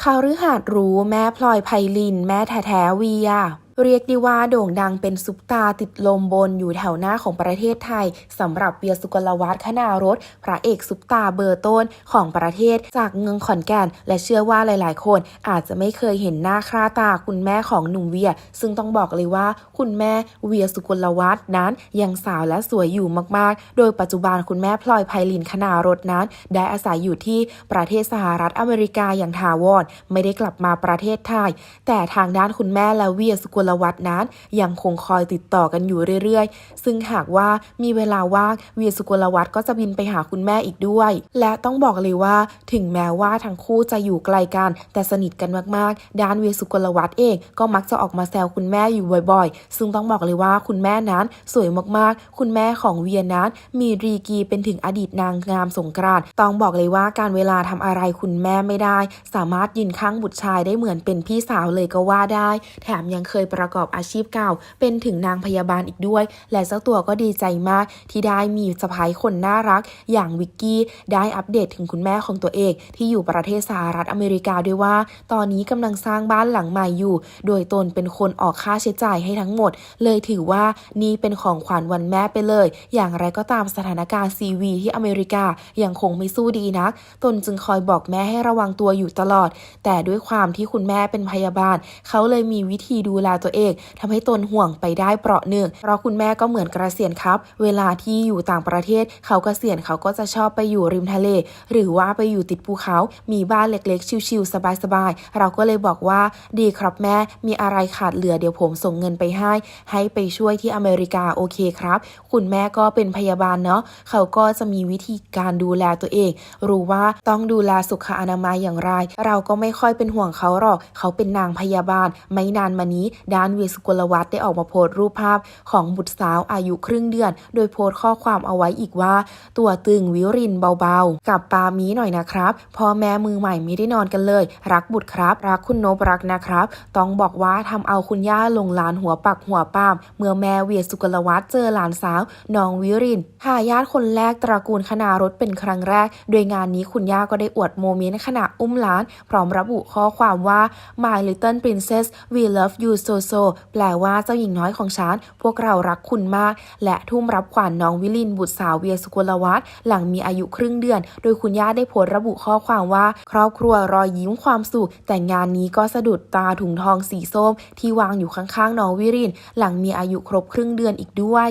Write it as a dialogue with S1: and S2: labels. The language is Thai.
S1: ข่าวฤหาดรู้แม่พลอยไพลิน แม่แท้ๆเวียเรียกได้ว่าโด่งดังเป็นซุปตาติดลมบนอยู่แถวหน้าของประเทศไทยสำหรับเวียสุกลวัฒน์คณารถ พระเอกซุปตาเบอร์ต้นของประเทศจากเมืองขอนแก่น และเชื่อว่าหลาย ๆ คนอาจจะไม่เคยเห็นหน้าค่าตาคุณแม่ของหนุ่มเวีย ซึ่งต้องบอกเลยว่า คุณแม่เวียสุกลวัฒน์นั้นยังสาวและสวยอยู่มาก ๆ โดยปัจจุบันคุณแม่พลอยไพลินคณารถนั้น ได้อาศัยอยู่ที่ประเทศสหรัฐอเมริกาอย่างถาวรไม่ได้กลับมาประเทศไทย แต่ทางด้านคุณแม่และเวียสุกลวัฒน์นั้นยังคงคอยติดต่อกันอยู่เรื่อยๆ ซึ่งหากว่ามีเวลาว่างเวียสุกลวัฒน์ก็จะบินไปหาคุณแม่อีกด้วย และต้องบอกเลยว่าถึงแม้ว่าทั้งคู่จะอยู่ไกลกัน แต่สนิทกันมากๆ ด้านเวียสุกลวัฒน์เองก็มักจะออกมาแซวคุณแม่อยู่บ่อยๆ ซึ่งต้องบอกเลยว่าคุณแม่นั้นสวยมากๆ คุณแม่ของเวียนั้นมีรีกีเป็นถึงอดีตนางงามสงกรานต์ต้องบอกเลยว่าการเวลาทำอะไรคุณแม่ไม่ได้ สามารถยืนข้างบุตรชายได้เหมือนเป็นพี่สาวเลยก็ว่าได้ แถมยังเคยประกอบอาชีพเก่า เป็นถึงนางพยาบาลอีกด้วย และเจ้าตัวก็ดีใจมากที่ได้มีสะพ้ายคนน่ารัก อย่างวิกกี้ได้อัปเดตถึงคุณแม่ของตัวเองที่อยู่ประเทศสหรัฐอเมริกาด้วยว่า ตอนนี้กำลังสร้างบ้านหลังใหม่อยู่ โดยตนเป็นคนออกค่าใช้จ่ายให้ทั้งหมด เลยถือว่านี่เป็นของขวัญวันแม่ไปเลย อย่างไรก็ตามสถานการณ์ซีวีที่อเมริกายังคงไม่สู้ดีนัก ตนจึงคอยบอกแม่ให้ระวังตัวอยู่ตลอด แต่ด้วยความที่คุณแม่เป็นพยาบาล เขาเลยมีวิธีดูแลตัวเองทำให้ตนห่วงไปได้เปราะหนึ่งเพราะคุณแม่ก็เหมือนกระเสียนครับ เวลาที่อยู่ต่างประเทศ เขากเกษียณเขาก็จะชอบไปอยู่ริมทะเล หรือว่าไปอยู่ติดภูเขา มีบ้านเล็กๆ ชิวๆสบายๆ เราก็เลยบอกว่าดีครับแม่มีอะไรขาดเหลือเดี๋ยวผมส่งเงินไปให้ ให้ไปช่วยที่อเมริกาโอเคครับ คุณแม่ก็เป็นพยาบาลเนาะเขาก็จะมีวิธีการดูแลตัวเอง รู้ว่าต้องดูแลสุขอนามัยอย่างไร เราก็ไม่ค่อยเป็นห่วงเขาหรอก เขาเป็นนางพยาบาล ไม่นานมานี้ด้านเวียสุกลวัฒน์ได้ออกมาโพสต์รูปภาพของบุตรสาวอายุครึ่งเดือน โดยโพสต์ข้อความเอาไว้อีกว่า ตัวตึงวิรินเบาๆ กับปามีหน่อยนะครับพ่อแม่มือใหม่ไม่ได้นอนกันเลย รักบุตรครับ รักคุณโนบรักนะครับ ต้องบอกว่าทำเอาคุณย่าลงหลานหัวปักหัวปาม เมื่อแม่เวียสุกลวัฒน์เจอหลานสาวน้องวิรินทายาทคนแรกตระกูลคณารถเป็นครั้งแรก โดยงานนี้คุณย่าก็ได้อวดโมเมนต์ขณะอุ้มหลาน พร้อมระบุข้อความว่า My little princess we love you so so แปลว่าเจ้าหญิงน้อยของฉัน พวกเรารักคุณมาก และทุ่มรับขวัญน้องวิลินบุตรสาวเวียสุกลวัฒน์หลังมีอายุครึ่งเดือน โดยคุณย่าได้โพสต์ระบุข้อความว่า ครอบครัวรอยยิ้มความสุข แต่งานนี้ก็สะดุดตาถุงทองสีส้ม ที่วางอยู่ข้างๆน้องวิริน หลังมีอายุครบครึ่งเดือนอีกด้วย